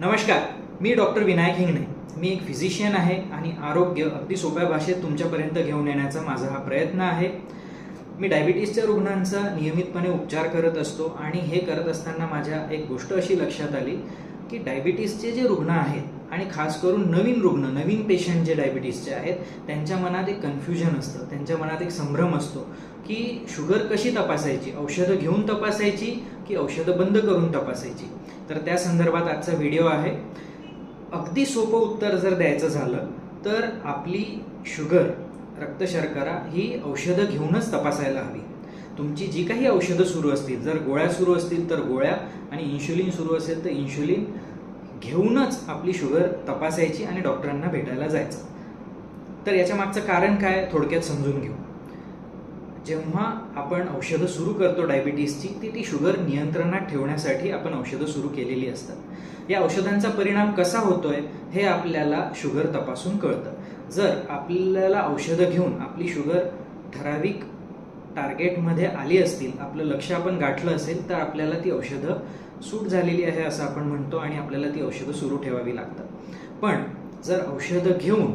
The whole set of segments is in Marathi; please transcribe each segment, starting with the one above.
नमस्कार मी डॉक्टर विनायक हिंगणे. मी एक फिजिशियन आहे आणि आरोग्य अगदी सोप्या भाषेत तुमच्यापर्यंत घेऊन येण्याचा माझा हा प्रयत्न आहे. मी डायबिटीसच्या रुग्णांचा नियमितपणे उपचार करत असतो आणि हे करत असताना माझ्या एक गोष्ट अशी लक्षात आली की डायबिटीसचे जे रुग्ण आहेत आणि खास करून नवीन रुग्ण नवीन पेशंट जे डायबिटीसचे आहेत त्यांच्या मनात एक कन्फ्युजन असतं त्यांच्या मनात एक संभ्रम असतो की शुगर कशी तपासायची? औषधं घेऊन तपासायची की औषधं बंद करून तपासायची? तर त्या संदर्भात आजचा व्हिडिओ आहे. अगदी सोपं उत्तर जर द्यायचं झालं तर आपली शुगर रक्तशर्करा ही औषधं घेऊनच तपासायला हवी. तुमची जी काही औषधं सुरू असतील जर गोळ्या सुरू असतील तर गोळ्या आणि इन्शुलिन सुरू असेल तर इन्शुलिन घेऊनच आपली शुगर तपासायची आणि डॉक्टरांना भेटायला जायचं. तर याच्या मागचं कारण काय? थोडक्यात समजून घेऊ. जेव्हा आपण औषधं सुरू करतो डायबिटीसची ती ती शुगर नियंत्रणात ठेवण्यासाठी आपण औषधं सुरू केलेली असतात. या औषधांचा परिणाम कसा होतोय हे आपल्याला शुगर तपासून कळतं. जर आपल्याला औषधं घेऊन आपली शुगर ठराविक टार्गेटमध्ये आली असतील आपलं लक्ष आपण गाठलं असेल तर आपल्याला ती औषधं सूट झालेली आहे असं आपण म्हणतो आणि आपल्याला ती औषधं सुरू ठेवावी लागतात. पण जर औषधं घेऊन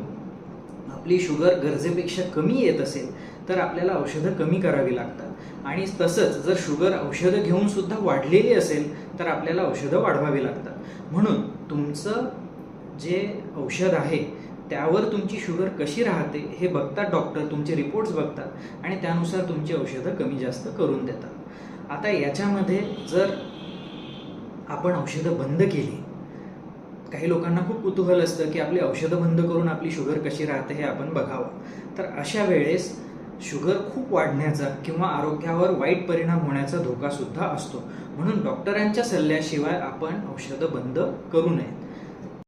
आपली शुगर गरजेपेक्षा कमी येत असेल तर आपल्याला औषधं कमी करावी लागतात. आणि तसंच जर शुगर औषधं घेऊन सुद्धा वाढलेली असेल तर आपल्याला औषधं वाढवावी लागतात. म्हणून तुमचं जे औषध आहे त्यावर तुमची शुगर कशी राहते हे बघतात डॉक्टर तुमचे रिपोर्ट्स बघतात आणि त्यानुसार तुमची औषधं कमी जास्त करून देतात. आता याच्यामध्ये जर आपण औषधं बंद केली काही लोकांना खूप कुतूहल असतं की आपली औषधं बंद करून आपली शुगर कशी राहते हे आपण बघावं. तर अशा वेळेस शुगर खूप वाढण्याचा किंवा आरोग्यावर वाईट परिणाम होण्याचा धोका सुद्धा असतो. म्हणून डॉक्टरांच्या सल्ल्याशिवाय आपण औषधं बंद करू नये